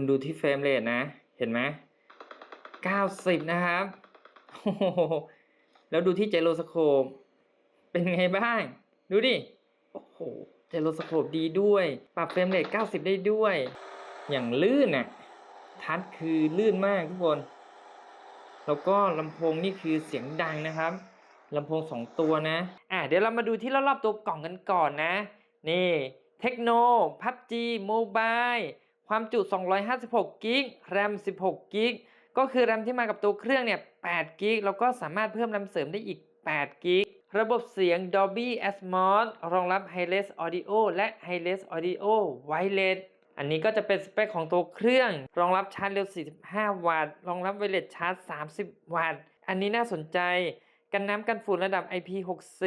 คุณดูที่เฟรมเรทนะ เห็นไหม90นะครับ โอ้โห แล้วดูที่เจโรสโคป เป็นไงบ้าง ดูดิ โอ้โห เจโรสโคปดีด้วย ปรับเฟรมเรท90ได้ด้วย อย่างลื่นน่ะ ทัชคือลื่นมากทุกคน แล้วก็ลำโพงนี่คือเสียงดังนะครับลำโพงสองตัวนะ อะเดี๋ยวเรามาดูที่รอบๆตัวกล่องกันก่อนนะ นี่ เทคโน พับจีโมบาย ความจุ 256กิกแรม 16กิกก็คือแรมที่มากับตัวเครื่องเนี่ย8กิกแล้วก็สามารถเพิ่มแรมเสริมได้อีก8กิกระบบเสียง Dolby Atmos รองรับ Hi-Res Audio และ Hi-Res Audio Wireless อันนี้ก็จะเป็นสเปคของตัวเครื่อง รองรับชาร์จเร็ว 45 วัตต์ รองรับไวเลสชาร์จ 30 วัตต์ อันนี้น่าสนใจ กันน้ำกันฝุ่นระดับ IP64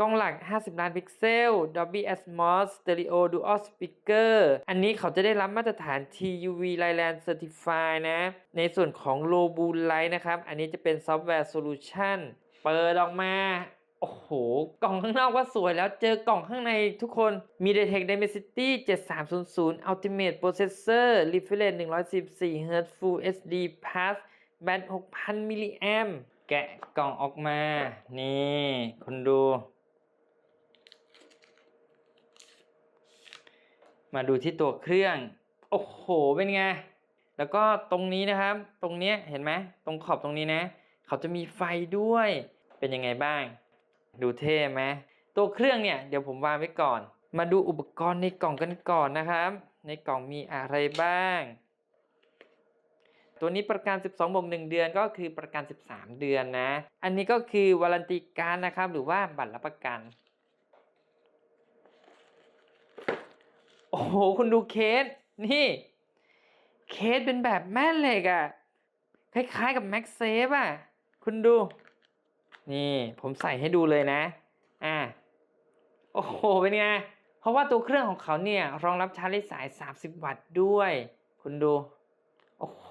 กล้องหลัก 50 ล้านพิกเซล Dolby Atmos Stereo Dual Speaker อันนี้เขาจะได้รับมาตรฐาน TUV Thailand Certify นะ ในส่วนของ Low Blue Light นะครับ อันนี้จะเป็นซอฟต์แวร์โซลูชันเปิดออกมา โอ้โห กล่องข้างนอกว่าสวยแล้วเจอกล่องข้างในทุกคนมี Detect Dimensity 7300 Ultimate Processor Refresh 114 Hz Full HD Plus แบต6,000มิลลิแอม แกะกล่องออกมา นี่คุณดู มาดูที่ตัวเครื่อง โอ้โห เป็นไง แล้วก็ตรงนี้นะครับ ตรงเนี้ยเห็นไหม ตรงขอบตรงนี้นะ เขาจะมีไฟด้วย เป็นยังไงบ้าง ดูเท่ไหม ตัวเครื่องเนี่ย เดี๋ยวผมวางไว้ก่อน มาดูอุปกรณ์ในกล่องกันก่อนนะครับ ในกล่องมีอะไรบ้าง ตัวนี้ประกัน 12บวก1เดือนก็คือประกัน 13 เดือนนะ อันนี้ก็คือวารันตีการนะครับ หรือว่าบัตรรับประกัน โอ้โห คุณดูเคส นี่ เคสเป็นแบบแม่เหล็กอะ่ะ คล้ายๆกับแม็กเซฟอะ คุณดู นี่ผมใส่ให้ดูเลยนะ อ่า โอ้โห เป็นไง เพราะว่าตัวเครื่องของเขาเนี่ย รองรับชาร์จไร้สาย 30 วัตต์ด้วย คุณดู โอ้โห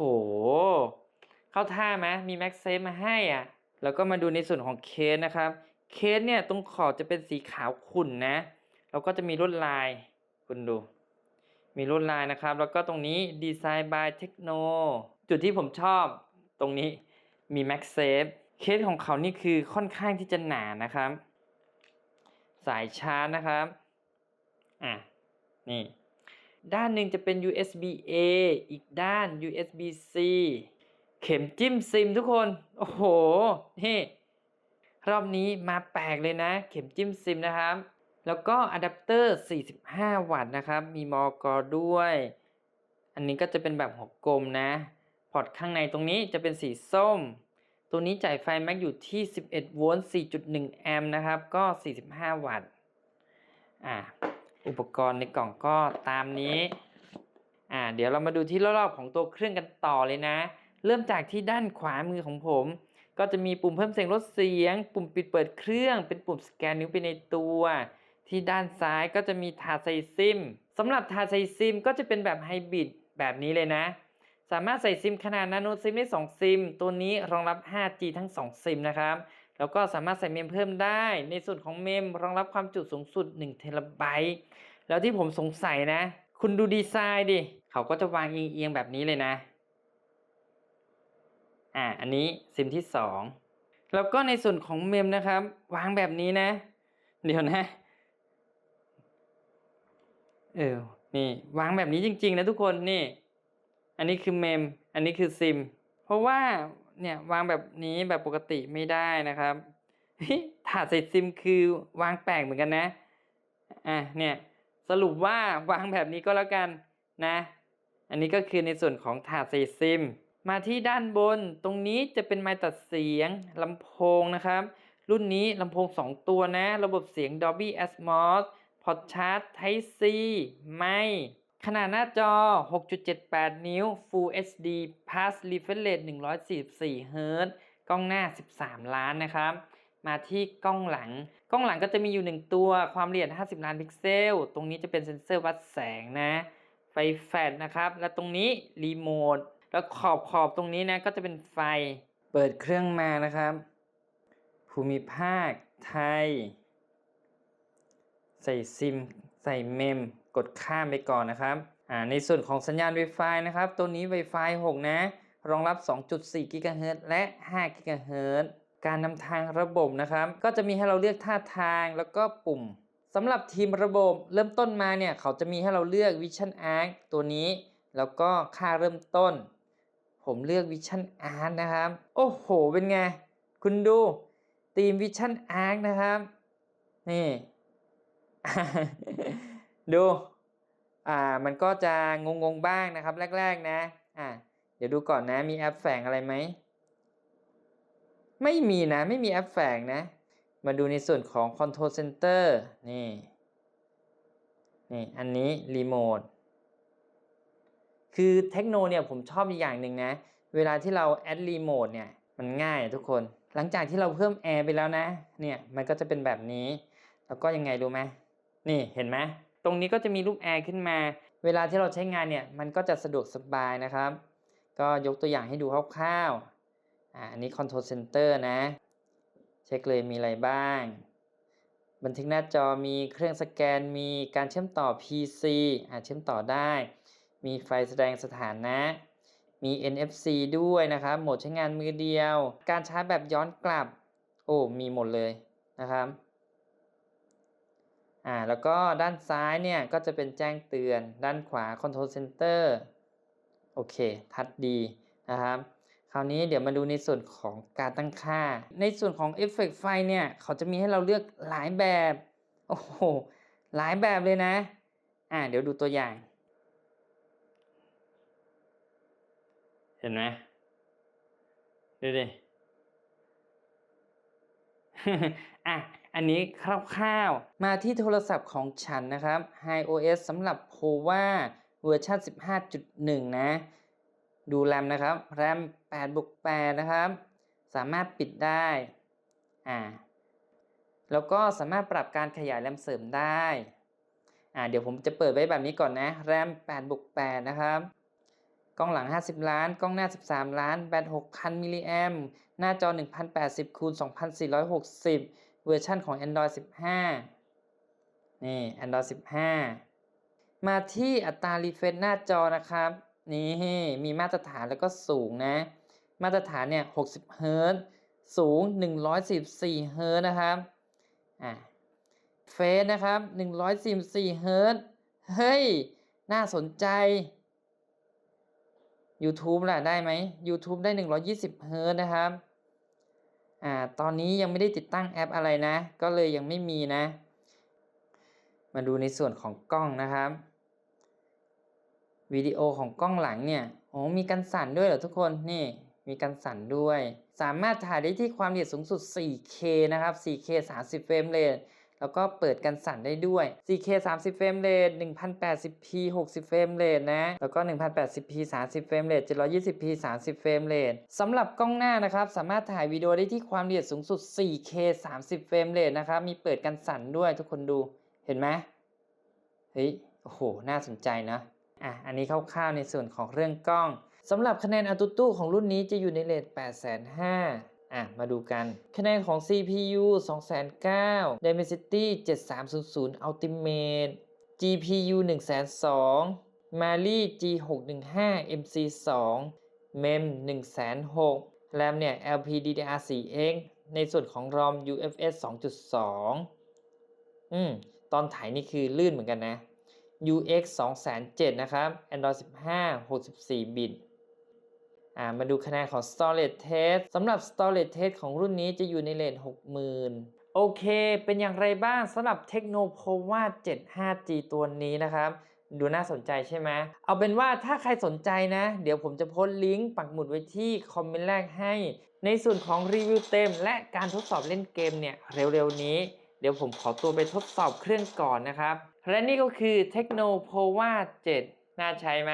เข้าท่าไหมมีแม็กเซฟมาให้อะ แล้วก็มาดูในส่วนของเคสนะครับ เคสเนี่ยตรงขอบจะเป็นสีขาวขุ่นนะ แล้วก็จะมีลวดลาย คุณดู มีลวดลายนะครับ แล้วก็ตรงนี้ดีไซน์ by Techno จุดที่ผมชอบตรงนี้มี Max Safe เคสของเขานี่คือค่อนข้างที่จะหนานะครับ สายชาร์จนะครับ อะ นี่ ด้านหนึ่งจะเป็น USB A อีกด้าน USB C เข็มจิ้มซิมทุกคน โอ้โหนี่รอบนี้มาแปลกเลยนะ เข็มจิ้มซิมนะครับ แล้วก็อะแดปเตอร์ 45 วัตต์นะครับ มีมอกอด้วย อันนี้ก็จะเป็นแบบหัวกลมนะ พอร์ตข้างในตรงนี้จะเป็นสีส้ม ตัวนี้จ่ายไฟแม็กอยู่ที่ 11 โวลต์ 4.1 แอมป์นะครับ ก็ 45 วัตต์ อ่า อุปกรณ์ในกล่องก็ตามนี้อ่าเดี๋ยวเรามาดูที่รอบๆของตัวเครื่องกันต่อเลยนะ เริ่มจากที่ด้านขวามือของผม ก็จะมีปุ่มเพิ่มเสียงลดเสียง ปุ่มปิดเปิดเครื่อง เป็นปุ่มสแกนนิ้วไปในตัว ที่ด้านซ้ายก็จะมีถาดใส่ซิมสำหรับถาดใส่ซิมก็จะเป็นแบบไฮบริดแบบนี้เลยนะ สามารถใส่ซิมขนาดนาโนซิมได้ 2 ซิม ตัวนี้รองรับ 5G ทั้ง 2 ซิมนะครับ แล้วก็สามารถใส่เมมเพิ่มได้ ในส่วนของเมมรองรับความจุสูงสุด1เทราไบต์แล้วที่ผมสงสัยนะ คุณดูดีไซน์ดิ เขาก็จะวางเอียงๆแบบนี้เลยนะ อ่า อันนี้ซิมที่ 2 แล้วก็ในส่วนของเมมนะครับ วางแบบนี้นะ เดี๋ยวนะ เออ นี่ วางแบบนี้จริง ๆ นะทุกคนนี่ อันนี้คือเมม อันนี้คือซิม เพราะว่า เนี่ยวางแบบนี้แบบปกติไม่ได้นะครับถาดใส่ซิมคือวางแปลกเหมือนกันนะอะเนี่ยสรุปว่าวางแบบนี้ก็แล้วกันนะ อันนี้ก็คือในส่วนของถาดใส่ซิม มาที่ด้านบนตรงนี้จะเป็นไมค์ตัดเสียงลำโพงนะครับ รุ่นนี้ลำโพง 2 ตัวนะ ระบบเสียง Dolby Atmos พอร์ตชาร์จ Type C ไม่ ขนาดหน้าจอ 6.78 นิ้ว Full HD Plus Refresh Rate 144 Hz กล้องหน้า 13 ล้านนะครับ มาที่กล้องหลัง กล้องหลังก็จะมีอยู่ 1 ตัว ความละเอียด 50 ล้านพิกเซล ตรงนี้จะเป็นเซ็นเซอร์วัดแสงนะ ไฟแฟลชนะครับ และตรงนี้รีโมท แล้วขอบขอบตรงนี้นะก็จะเป็นไฟ เปิดเครื่องมานะครับ ภูมิภาค ไทย ใส่ซิม ใส่เมม กดข้ามไปก่อนนะครับในส่วนของสัญญาณ Wi-Fi นะครับ ตัวนี้ Wi-Fi 6 นะ รองรับ 2.4 GHz และ 5 GHz การนำทางระบบนะครับ ก็จะมีให้เราเลือกท่าทางแล้วก็ปุ่มสำหรับทีมระบบเริ่มต้นมาเนี่ย เขาจะมีให้เราเลือก Vision Arc ตัวนี้ แล้วก็ค่าเริ่มต้น ผมเลือก Vision Arc นะครับ โอ้โห เป็นไง คุณดูทีม Vision Arc นะครับ นี่ ดูอ่ามันก็จะงงๆบ้างนะครับแรกๆนะอ่าเดี๋ยวดูก่อนนะมีแอปแฝงอะไรไหมไม่มีนะไม่มีแอปแฝงนะ มาดูในส่วนของ Control Center นี่นี่อันนี้รีโมทคือเทคโนเนี่ยผมชอบอีกอย่างหนึ่งนะ เวลาที่เราแอดรีโมทเนี่ยมันง่ายทุกคน หลังจากที่เราเพิ่มแอร์ไปแล้วนะ เนี่ยมันก็จะเป็นแบบนี้ แล้วก็ยังไงรู้ไหมนี่เห็นไหม ตรงนี้ก็จะมีรูปแอร์ขึ้นมา เวลาที่เราใช้งานเนี่ยมันก็จะสะดวกสบายนะครับ ก็ยกตัวอย่างให้ดูคร่าวๆอ่าอันนี้ Control Center นะ เช็คเลยมีอะไรบ้าง บันทึกหน้าจอมีเครื่องสแกน มีการเชื่อมต่อ PC อ่าเชื่อมต่อได้ มีไฟแสดงสถานะ มี NFC ด้วยนะครับ โหมดใช้งานมือเดียว การชาร์จแบบย้อนกลับ โอ้ มีหมดเลยนะครับ อ่าแล้วก็ด้านซ้ายเนี่ยก็จะเป็นแจ้งเตือน ด้านขวา Control Center โอเค ทัดดีนะครับ คราวนี้เดี๋ยวมาดูในส่วนของการตั้งค่า ในส่วนของเอฟเฟกต์ไฟเนี่ย เขาจะมีให้เราเลือกหลายแบบ โอ้โห หลายแบบเลยนะ อ่าเดี๋ยวดูตัวอย่าง เห็นไหมดูดิอะ อันนี้คร่าวๆ มาที่โทรศัพท์ของฉันนะครับ iOS สำหรับ POVA เวอร์ชัน15.1 นะ ดูแรมนะครับ แรม8บวก8นะครับ สามารถปิดได้ อ่า แล้วก็สามารถปรับการขยายแรมเสริมได้ อ่า เดี๋ยวผมจะเปิดไว้แบบนี้ก่อนนะ แรม8บวก8นะครับกล้องหลัง 50 ล้าน กล้องหน้า 13 ล้าน แบต 6,000 มิลลิแอม หน้าจอ 1080คูณ2460 เวอร์ชันของ Android 15 นี่ Android 15 มาที่อัตรารีเฟรชหน้าจอนะครับ นี่มีมาตรฐานแล้วก็สูงนะ มาตรฐานเนี่ย 60 เฮิรตซ์สูง144เฮิรตซ์นะครับ อ่าเฟซนะครับ 144 เฮิรตซ์เฮ้ย น่าสนใจ YouTube ล่ะ ได้ไหม YouTube ได้ 120 เฮิรตซ์นะครับ อ่าตอนนี้ยังไม่ได้ติดตั้งแอปอะไรนะ ก็เลยยังไม่มีนะ มาดูในส่วนของกล้องนะครับวิดีโอของกล้องหลังเนี่ยโอ้มีกันสั่นด้วยเหรอทุกคนนี่มีกันสั่นด้วย สามารถถ่ายได้ที่ความละเอียดสูงสุด 4K นะครับ 4K 30เฟรมเรท แล้วก็เปิดกันสั่นได้ด้วย 4K 30 เฟรมเรท 1080p 60 เฟรมเรทนะ แล้วก็ 1080p 30 เฟรมเรท 720p 30 เฟรมเรทสำหรับกล้องหน้านะครับ สามารถถ่ายวิดีโอได้ที่ความละเอียดสูงสุด 4K 30 เฟรมเรทนะครับ มีเปิดกันสั่นด้วยทุกคนดู เห็นไหมเฮ้ย โอ้โห น่าสนใจนะ อะ อันนี้คร่าวๆในส่วนของเรื่องกล้องสำหรับคะแนน AnTuTu ของรุ่นนี้จะอยู่ในเรท8,500,000 อะ มาดูกัน คะแนนของ CPU 2,900,000 Dimensity 7300 Ultimate GPU 1,200,000 Mali G615 MC2 MEM 1,600,000 RAM เนี่ย LPDDR4X ในส่วนของ ROM UFS 2.2 อืม ตอนถ่ายนี่คือลื่นเหมือนกันนะ UX 2007นะครับ Android 15 64 บิต อ่ามาดูคะแนนของ Storage Test สำหรับ Storage Test ของรุ่นนี้จะอยู่ในเรท60,000 โอเค เป็นอย่างไรบ้างสำหรับ Technopova 7 5G ตัวนี้นะครับดูน่าสนใจใช่ไหม เอาเป็นว่าถ้าใครสนใจนะ เดี๋ยวผมจะโพสต์ลิงก์ปักหมุดไว้ที่คอมเมนต์แรกให้ ในส่วนของรีวิวเต็ม และการทดสอบเล่นเกมเนี่ย เร็วๆนี้ เดี๋ยวผมขอตัวไปทดสอบเครื่องก่อนนะครับ และนี่ก็คือ Techno Pova 7 น่าใช้ไหม